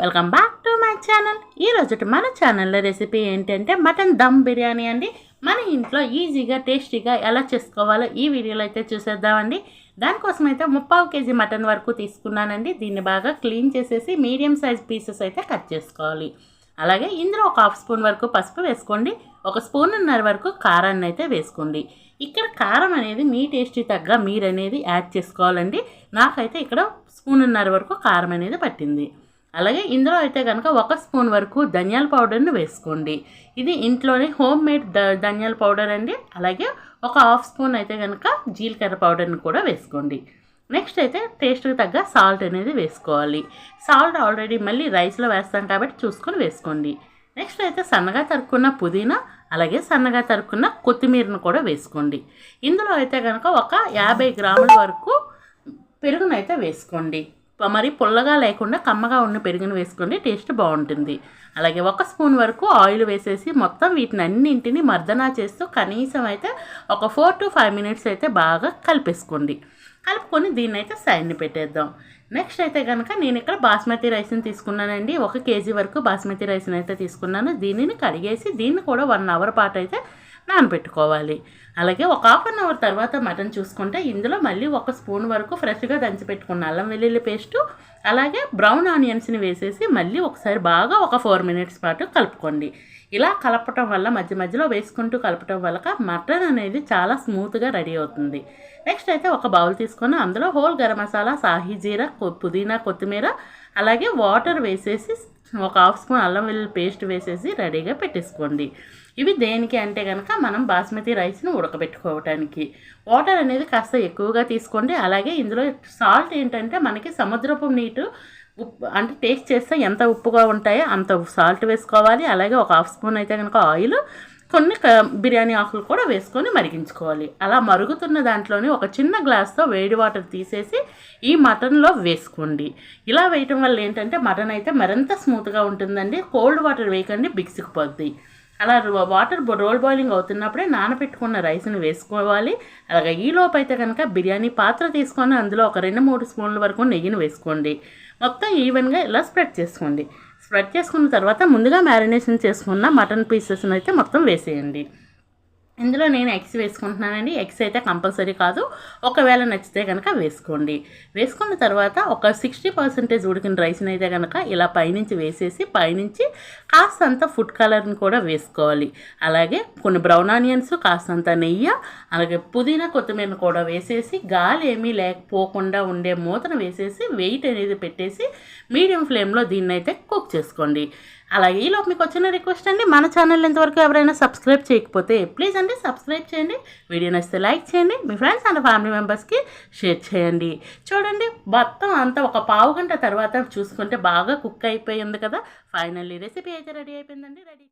Welcome back to my channel ఈరోజు మన ఛానల్లో రెసిపీ ఏంటంటే మటన్ దమ్ బిర్యానీ అండి. మన ఇంట్లో ఈజీగా టేస్టీగా ఎలా చేసుకోవాలో ఈ వీడియోలో అయితే చూసేద్దామండి. దానికోసం అయితే ముప్పావు కేజీ మటన్ వరకు తీసుకున్నానండి. దీన్ని బాగా క్లీన్ చేసేసి మీడియం సైజ్ పీసెస్ అయితే కట్ చేసుకోవాలి. అలాగే ఇందులో ఒక హాఫ్ స్పూన్ వరకు పసుపు వేసుకోండి. ఒక స్పూన్నర వరకు కారాన్ని అయితే వేసుకోండి. ఇక్కడ కారం అనేది మీ టేస్టీ తగ్గ మీరు అనేది యాడ్ చేసుకోవాలండి. నాకైతే ఇక్కడ స్పూన్నర వరకు కారం అనేది పట్టింది. అలాగే ఇందులో అయితే కనుక ఒక స్పూన్ వరకు ధనియాల పౌడర్ని వేసుకోండి. ఇది ఇంట్లోనే హోమ్ మేడ్ ధనియాల పౌడర్ అండి. అలాగే ఒక హాఫ్ స్పూన్ అయితే కనుక జీలకర్ర పౌడర్ని కూడా వేసుకోండి. నెక్స్ట్ అయితే టేస్ట్కి తగ్గ సాల్ట్ అనేది వేసుకోవాలి. సాల్ట్ ఆల్రెడీ మళ్ళీ రైస్లో వేస్తాం కాబట్టి చూసుకొని వేసుకోండి. నెక్స్ట్ అయితే సన్నగా తరుక్కున్న పుదీనా అలాగే సన్నగా తరుక్కున్న కొత్తిమీరను కూడా వేసుకోండి. ఇందులో అయితే కనుక ఒక యాభై గ్రాముల వరకు పెరుగునైతే వేసుకోండి. మరి పుల్లగా లేకుండా కమ్మగా ఉన్న పెరుగును వేసుకోండి టేస్ట్ బాగుంటుంది. అలాగే ఒక స్పూన్ వరకు ఆయిల్ వేసేసి మొత్తం వీటిని అన్నింటిని మర్దనా చేస్తూ కనీసం అయితే ఒక ఫోర్ టు ఫైవ్ మినిట్స్ అయితే బాగా కలిపేసుకోండి. కలుపుకొని దీన్ని అయితే సైడ్ని పెట్టేద్దాం. నెక్స్ట్ అయితే కనుక నేను ఇక్కడ బాస్మతి రైస్ని తీసుకున్నానండి. ఒక కేజీ వరకు బాస్మతి రైస్ని అయితే తీసుకున్నాను. దీనిని కడిగేసి దీన్ని కూడా వన్ అవర్ పాటు అయితే నానబెట్టుకోవాలి. అలాగే ఒక హాఫ్ అన్ అవర్ తర్వాత మటన్ చూసుకుంటే ఇందులో మళ్ళీ ఒక స్పూన్ వరకు ఫ్రెష్గా దంచిపెట్టుకున్న అల్లం వెల్లుల్లి పేస్టు అలాగే బ్రౌన్ ఆనియన్స్ని వేసేసి మళ్ళీ ఒకసారి బాగా ఒక ఫోర్ మినిట్స్ పాటు కలుపుకోండి. ఇలా కలపటం వల్ల మధ్య మధ్యలో వేసుకుంటూ కలపటం వల్ల మటన్ అనేది చాలా స్మూత్గా రెడీ అవుతుంది. నెక్స్ట్ అయితే ఒక బౌల్ తీసుకొని అందులో హోల్ గరం మసాలా సాహీ జీరా పుదీనా కొత్తిమీర అలాగే వాటర్ వేసేసి ఒక హాఫ్ స్పూన్ అల్లం వెల్లుల్లి పేస్ట్ వేసేసి రెడీగా పెట్టేసుకోండి. ఇవి దేనికి అంటే కనుక మనం బాస్మతి రైస్ని ఉడకబెట్టుకోవటానికి. వాటర్ అనేది కాస్త ఎక్కువగా తీసుకోండి. అలాగే ఇందులో సాల్ట్ ఏంటంటే మనకి సముద్రపు నీటు ఉప్పు అంటే టేస్ట్ చేస్తే ఎంత ఉప్పుగా ఉంటాయో అంత సాల్ట్ వేసుకోవాలి. అలాగే ఒక హాఫ్ స్పూన్ అయితే కనుక ఆయిల్ కొన్ని క- బిర్యానీ ఆకులు కూడా వేసుకొని మరిగించుకోవాలి. అలా మరుగుతున్న దాంట్లోనే ఒక చిన్న గ్లాస్తో వేడి వాటర్ తీసేసి ఈ మటన్లో వేసుకోండి. ఇలా వేయటం వల్ల ఏంటంటే మటన్ అయితే మరింత స్మూత్గా ఉంటుందండి. కోల్డ్ వాటర్ వేయకండి బిగిసిపోద్ది అలా వాటర్ బో- రోల్ బాయిలింగ్ అవుతున్నప్పుడే నానబెట్టుకున్న రైస్ని వేసుకోవాలి. అలాగే ఈ లోపు అయితే కనుక బిర్యానీ పాత్ర తీసుకొని అందులో ఒక రెండు మూడు స్పూన్ల వరకు నెయ్యిని వేసుకోండి. మొత్తం ఈవెన్గా ఇలా స్ప్రెడ్ చేసుకోండి. స్ప్రెడ్ చేసుకున్న తర్వాత ముందుగా మ్యారినేషన్ చేసుకున్న మటన్ పీసెస్ని అయితే మొత్తం వేసేయండి. ఇందులో నేను ఎగ్స్ వేసుకుంటున్నానండి. ఎగ్స్ అయితే కంపల్సరీ కాదు. ఒకవేళ నచ్చితే కనుక వేసుకోండి. వేసుకున్న తర్వాత ఒక సిక్స్టీ పర్సెంటేజ్ ఉడికిన రైస్ని అయితే కనుక ఇలా పైనుంచి వేసేసి పైనుంచి కాస్తంత ఫుడ్ కలర్ని కూడా వేసుకోవాలి. అలాగే కొన్ని బ్రౌన్ ఆనియన్స్ కాస్తంత నెయ్యి అలాగే పుదీనా కొత్తిమీర కూడా వేసేసి గాలి ఏమీ లేకపోకుండా ఉండే మూతను వేసేసి వెయిట్ అనేది పెట్టేసి మీడియం ఫ్లేమ్లో దీన్ని అయితే కుక్ చేసుకోండి. అలాగే ఈలోపు మీకు వచ్చిన రిక్వెస్ట్ అండి. మన ఛానల్ ఇంతవరకు ఎవరైనా సబ్స్క్రైబ్ చేయకపోతే ప్లీజ్ అండి సబ్స్క్రైబ్ చేయండి. వీడియో నచ్చితే లైక్ చేయండి. మీ ఫ్రెండ్స్ అండ్ ఫ్యామిలీ మెంబర్స్కి షేర్ చేయండి. చూడండి మొత్తం అంతా ఒక పావు గంట తర్వాత చూసుకుంటే బాగా కుక్ అయిపోయింది కదా. ఫైనల్లీ రెసిపీ అయితే రెడీ అయిపోయిందండి. రెడీ.